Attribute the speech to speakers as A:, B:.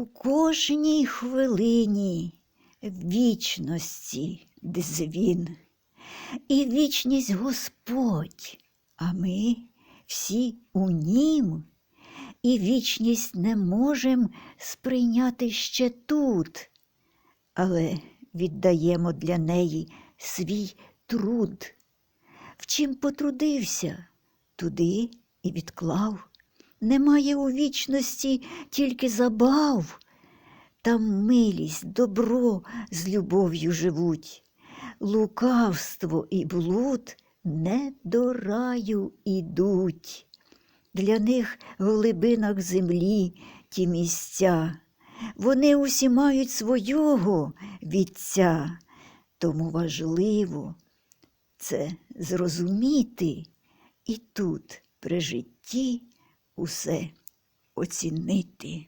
A: У кожній хвилині вічності дзвін, і вічність Господь, а ми всі у нім, і вічність не можем сприйняти ще тут, але віддаємо для неї свій труд. В чим потрудився, туди і відклав. Немає у вічності тільки забав. Там милість, добро з любов'ю живуть, лукавство і блуд не до раю ідуть. Для них в глибинах землі ті місця, вони усі мають свого вітця, тому важливо це зрозуміти і тут при житті усе оцінити.